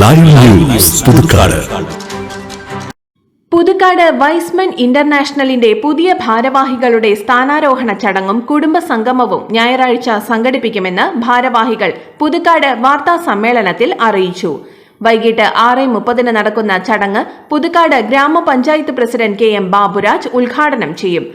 Live news Puthukkad Puthukkad Y's Men ഇന്റർനാഷണലിന്റെ പുതിയ ഭാരവാഹികളുടെ സ്ഥാനാരോഹണ ചടങ്ങും കുടുംബ സംഗമവും ഞായറാഴ്ച സംഘടിപ്പിക്കുമെന്ന് ഭാരവാഹികൾ പുതുക്കാട് വാർത്താ സമ്മേളനത്തിൽ അറിയിച്ചു. വൈകിട്ട് ആറ് മുപ്പതിന് നടക്കുന്ന ചടങ്ങ് പുതുക്കാട് ഗ്രാമപഞ്ചായത്ത് പ്രസിഡന്റ് കെ എം ബാബുരാജ് ഉദ്ഘാടനം ചെയ്യും.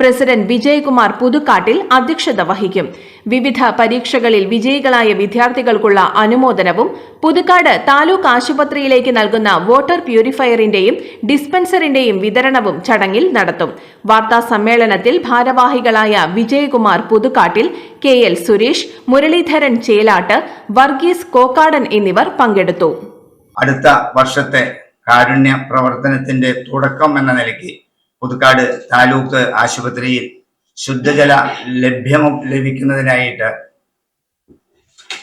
പ്രസിഡന്റ് വിജയകുമാർ പുതുക്കാട്ടിൽ അധ്യക്ഷത വഹിക്കും. വിവിധ പരീക്ഷകളിൽ വിജയികളായ വിദ്യാർത്ഥികൾക്കുള്ള അനുമോദനവും പുതുക്കാട് താലൂക്ക് ആശുപത്രിയിലേക്ക് നൽകുന്ന വാട്ടർ പ്യൂരിഫയറിന്റെയും ഡിസ്പെൻസറിന്റെയും വിതരണവും ചടങ്ങിൽ നടത്തും. വാർത്താ സമ്മേളനത്തിൽ ഭാരവാഹികളായ വിജയകുമാർ പുതുക്കാട്ടിൽ കെ എൽ സുരേഷ് മുരളീധരൻ ചേലാട്ട് വർഗീസ് കോക്കാടൻ എന്നിവർ പങ്കെടുത്തു. അടുത്ത വർഷത്തെ കാരുണ്യ പ്രവർത്തനത്തിന്റെ തുടക്കം എന്ന നിലയ്ക്ക് പുതുക്കാട് താലൂക്ക് ആശുപത്രിയിൽ ശുദ്ധജല ലഭ്യം ലഭിക്കുന്നതിനായിട്ട്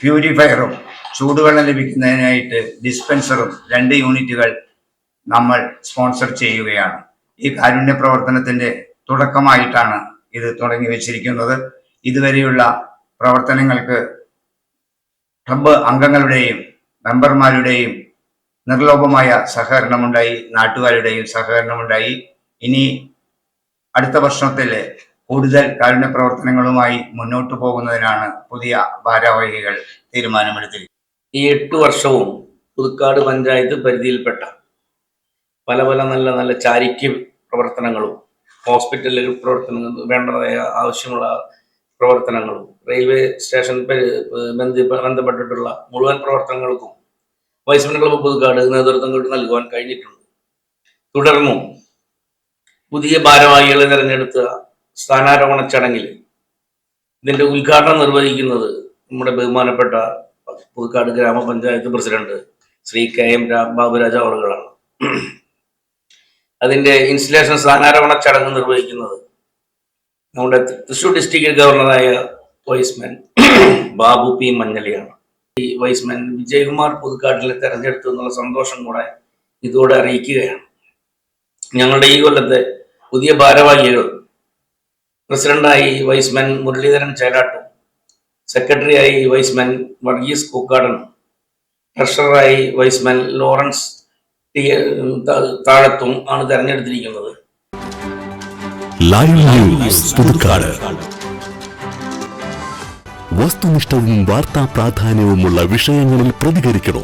പ്യൂരിഫയറും ചൂടുവെള്ളം ലഭിക്കുന്നതിനായിട്ട് ഡിസ്പെൻസറും രണ്ട് യൂണിറ്റുകൾ നമ്മൾ സ്പോൺസർ ചെയ്യുകയാണ്. ഈ കാരുണ്യ പ്രവർത്തനത്തിന്റെ തുടക്കമായിട്ടാണ് ഇത് തുടങ്ങി വെച്ചിരിക്കുന്നത്. ഇതുവരെയുള്ള പ്രവർത്തനങ്ങൾക്ക് ക്ലബ്ബ് അംഗങ്ങളുടെയും മെമ്പർമാരുടെയും നിർലോഭമായ സഹകരണമുണ്ടായി നാട്ടുകാരുടെയും സഹകരണമുണ്ടായി. ഇനി അടുത്ത വർഷത്തിലെ കൂടുതൽ കാരുണ്യ പ്രവർത്തനങ്ങളുമായി മുന്നോട്ടു പോകുന്നതിനാണ് പുതിയ ഭാരവാഹികൾ തീരുമാനമെടുത്തിരിക്കുന്നത്. ഈ എട്ട് വർഷവും പുതുക്കാട് പഞ്ചായത്ത് പരിധിയിൽപ്പെട്ട പല പല നല്ല നല്ല ചാരിറ്റി പ്രവർത്തനങ്ങളും ഹോസ്പിറ്റലിൽ പ്രവർത്തനങ്ങൾ വേണ്ടതായ ആവശ്യമുള്ള പ്രവർത്തനങ്ങളും റെയിൽവേ സ്റ്റേഷൻ ബന്ധപ്പെട്ടിട്ടുള്ള മുഴുവൻ പ്രവർത്തനങ്ങൾക്കും വൈസ്മൻ ക്ലബ്ബ് പുതുക്കാട് നേതൃത്വം നൽകുവാൻ കഴിഞ്ഞിട്ടുണ്ട്. തുടർന്നും പുതിയ ഭാരവാഹികളെ തിരഞ്ഞെടുത്ത സ്ഥാനാരോഹണ ചടങ്ങിൽ ഇതിന്റെ ഉദ്ഘാടനം നിർവഹിക്കുന്നത് നമ്മുടെ ബഹുമാനപ്പെട്ട പുതുക്കാട് ഗ്രാമപഞ്ചായത്ത് president Shri K M Baburaj അവറുകളാണ്. അതിന്റെ ഇൻസ്റ്റലേഷൻ സ്ഥാനാരോഹണ ചടങ്ങ് നിർവഹിക്കുന്നത് നമ്മുടെ തൃശൂർ ഡിസ്ട്രിക്ട് ഗവർണറായ വൈസ്മാൻ ബാബു പി മഞ്ഞളിയാണ്. ഈ വൈസ്മാൻ വിജയകുമാർ പുതുക്കാട്ടിലെ തെരഞ്ഞെടുത്തു എന്നുള്ള സന്തോഷം കൂടെ ഇതോടെ അറിയിക്കുകയാണ്. ഞങ്ങളുടെ ഈ കൊല്ലത്തെ പുതിയ ഭാരവാഹികൾ പ്രസിഡന്റായി വൈസ്മാൻ മുരളീധരൻ ചേരാട്ടു സെക്രട്ടറിയായി വൈസ്മാൻ വർഗീസ് കൂക്കാടൻ ട്രഷററായി വൈസ്മാൻ ലോറൻസ് ടി താഴത്തും ആണ് തെരഞ്ഞെടുത്തിരിക്കുന്നത്. വസ്തുനിഷ്ഠവും വാർത്താ പ്രാധാന്യവുമുള്ള വിഷയങ്ങളിൽ പ്രതികരിക്കണോ?